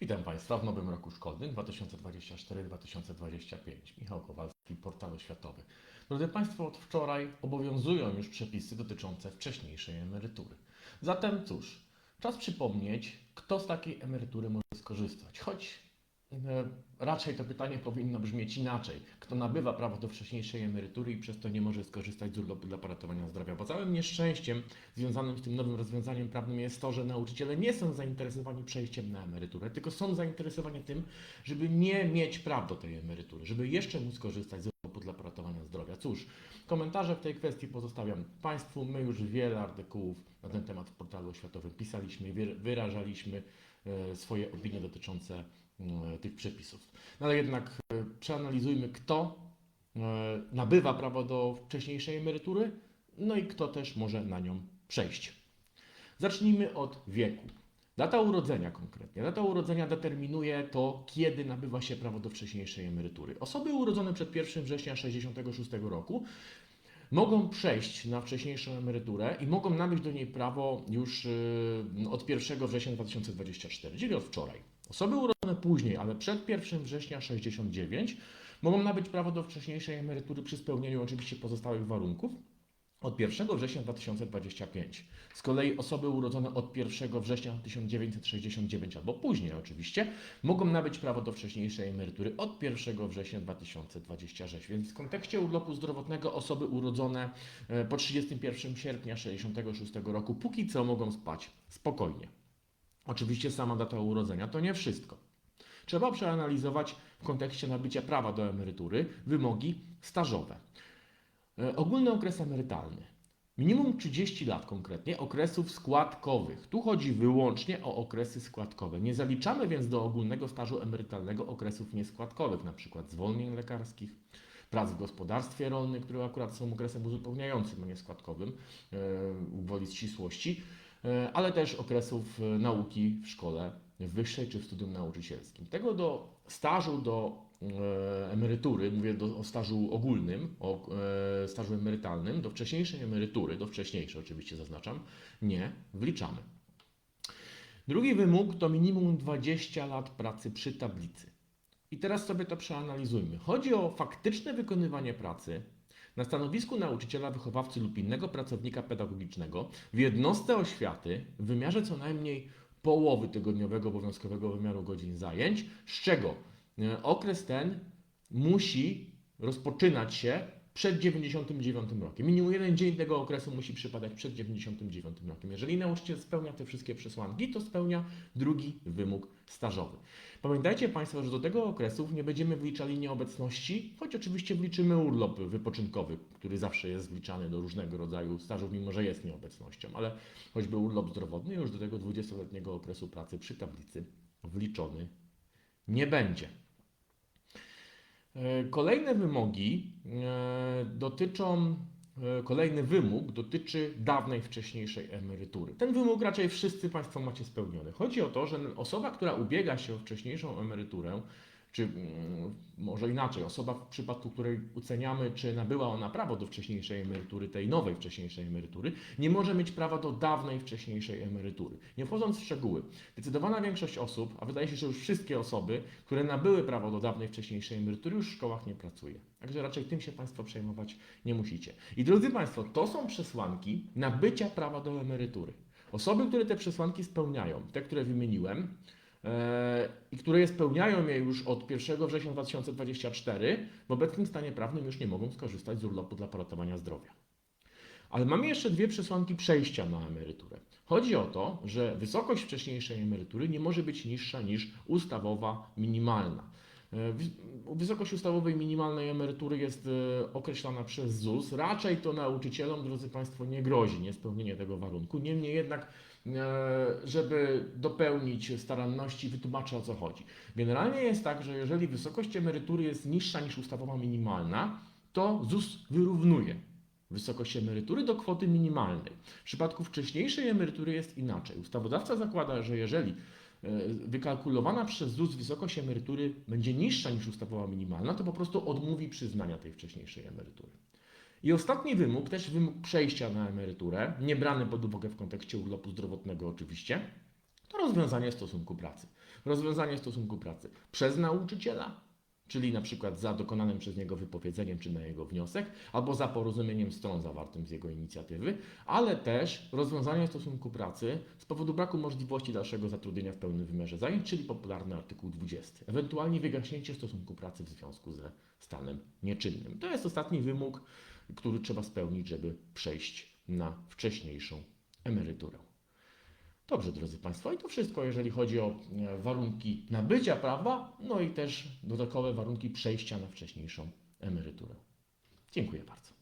Witam Państwa w nowym roku szkolnym 2024-2025. Michał Kowalski, Portal Oświatowy. Drodzy Państwo, od wczoraj obowiązują już przepisy dotyczące wcześniejszej emerytury. Zatem cóż, czas przypomnieć, kto z takiej emerytury może skorzystać. Choć raczej to pytanie powinno brzmieć inaczej. Kto nabywa prawo do wcześniejszej emerytury i przez to nie może skorzystać z urlopu dla poratowania zdrowia. Bo całym nieszczęściem związanym z tym nowym rozwiązaniem prawnym jest to, że nauczyciele nie są zainteresowani przejściem na emeryturę, tylko są zainteresowani tym, żeby nie mieć praw do tej emerytury, żeby jeszcze móc korzystać z urlopu dla poratowania zdrowia. Cóż, komentarze w tej kwestii pozostawiam Państwu. My już wiele artykułów na ten temat w portalu oświatowym pisaliśmy, wyra- wyrażaliśmy e, swoje opinie dotyczące e, tych przepisów. No ale jednak e, przeanalizujmy, kto e, nabywa prawo do wcześniejszej emerytury, no i kto też może na nią przejść. Zacznijmy od wieku. Data urodzenia konkretnie. Data urodzenia determinuje to, kiedy nabywa się prawo do wcześniejszej emerytury. Osoby urodzone przed 1 września 1966 roku mogą przejść na wcześniejszą emeryturę i mogą nabyć do niej prawo już od 1 września 2024, czyli od wczoraj. Osoby urodzone później, ale przed 1 września 69 mogą nabyć prawo do wcześniejszej emerytury przy spełnieniu oczywiście pozostałych warunków od 1 września 2025. Z kolei osoby urodzone od 1 września 1969 albo później oczywiście mogą nabyć prawo do wcześniejszej emerytury od 1 września 2026. Więc w kontekście urlopu zdrowotnego osoby urodzone e, po 31 sierpnia 1966 roku póki co mogą spać spokojnie. Oczywiście sama data urodzenia to nie wszystko. Trzeba przeanalizować w kontekście nabycia prawa do emerytury wymogi stażowe. E, Ogólny okres emerytalny. Minimum 30 lat konkretnie okresów składkowych. Tu chodzi wyłącznie o okresy składkowe. Nie zaliczamy więc do ogólnego stażu emerytalnego okresów nieskładkowych, np. zwolnień lekarskich, prac w gospodarstwie rolnym, które akurat są okresem uzupełniającym, a nie składkowym, e, woli ścisłości, ale też okresów e, nauki w szkole wyższej czy w studium nauczycielskim. Tego do stażu do e, emerytury, mówię do, o stażu ogólnym, o e, stażu emerytalnym, do wcześniejszej emerytury, do wcześniejszej oczywiście zaznaczam, nie wliczamy. Drugi wymóg to minimum 20 lat pracy przy tablicy. I teraz sobie to przeanalizujmy. Chodzi o faktyczne wykonywanie pracy na stanowisku nauczyciela, wychowawcy lub innego pracownika pedagogicznego w jednostce oświaty w wymiarze co najmniej połowy tygodniowego obowiązkowego wymiaru godzin zajęć, z czego e, okres ten musi rozpoczynać się przed 99 rokiem. Minimum jeden dzień tego okresu musi przypadać przed 99 rokiem. Jeżeli nauczyciel spełnia te wszystkie przesłanki, to spełnia drugi wymóg stażowy. Pamiętajcie Państwo, że do tego okresu nie będziemy wliczali nieobecności, choć oczywiście wliczymy urlop wypoczynkowy, który zawsze jest wliczany do różnego rodzaju stażów, mimo że jest nieobecnością, ale choćby urlop zdrowotny już do tego 20-letniego okresu pracy przy tablicy wliczony nie będzie. E, Kolejne wymogi e, dotyczą, e, kolejny wymóg dotyczy dawnej, wcześniejszej emerytury. Ten wymóg raczej wszyscy Państwo macie spełniony. Chodzi o to, że osoba, która ubiega się o wcześniejszą emeryturę, czy mm, może inaczej, osoba w przypadku której oceniamy, czy nabyła ona prawo do wcześniejszej emerytury, tej nowej wcześniejszej emerytury, nie może mieć prawa do dawnej wcześniejszej emerytury. Nie wchodząc w szczegóły, zdecydowana większość osób, a wydaje się, że już wszystkie osoby, które nabyły prawo do dawnej wcześniejszej emerytury, już w szkołach nie pracuje. Także raczej tym się Państwo przejmować nie musicie. I drodzy Państwo, to są przesłanki nabycia prawa do emerytury. Osoby, które te przesłanki spełniają, te, które wymieniłem, i które spełniają je już od 1 września 2024, w obecnym stanie prawnym już nie mogą skorzystać z urlopu dla poratowania zdrowia. Ale mamy jeszcze dwie przesłanki przejścia na emeryturę. Chodzi o to, że wysokość wcześniejszej emerytury nie może być niższa niż ustawowa minimalna. E, wys- Wysokość ustawowej minimalnej emerytury jest e, określana przez ZUS. Raczej to nauczycielom, drodzy Państwo, nie grozi niespełnienie tego warunku. Niemniej jednak, e, żeby dopełnić staranności, wytłumaczę o co chodzi. Generalnie jest tak, że jeżeli wysokość emerytury jest niższa niż ustawowa minimalna, to ZUS wyrównuje wysokość emerytury do kwoty minimalnej. W przypadku wcześniejszej emerytury jest inaczej. Ustawodawca zakłada, że jeżeli e, wykalkulowana przez ZUS wysokość emerytury będzie niższa niż ustawowa minimalna, to po prostu odmówi przyznania tej wcześniejszej emerytury. I ostatni wymóg, też wymóg przejścia na emeryturę, nie brany pod uwagę w kontekście urlopu zdrowotnego oczywiście, to rozwiązanie stosunku pracy. rozwiązanie stosunku pracy przez nauczyciela, czyli na przykład za dokonanym przez niego wypowiedzeniem czy na jego wniosek, albo za porozumieniem stron zawartym z jego inicjatywy, ale też rozwiązanie stosunku pracy z powodu braku możliwości dalszego zatrudnienia w pełnym wymiarze zajęć, czyli popularny artykuł 20, ewentualnie wygaśnięcie stosunku pracy w związku ze stanem nieczynnym. To jest ostatni wymóg, który trzeba spełnić, żeby przejść na wcześniejszą emeryturę. Dobrze, drodzy Państwo, i to wszystko, jeżeli chodzi o e, warunki nabycia prawa, no i też dodatkowe warunki przejścia na wcześniejszą emeryturę. Dziękuję bardzo.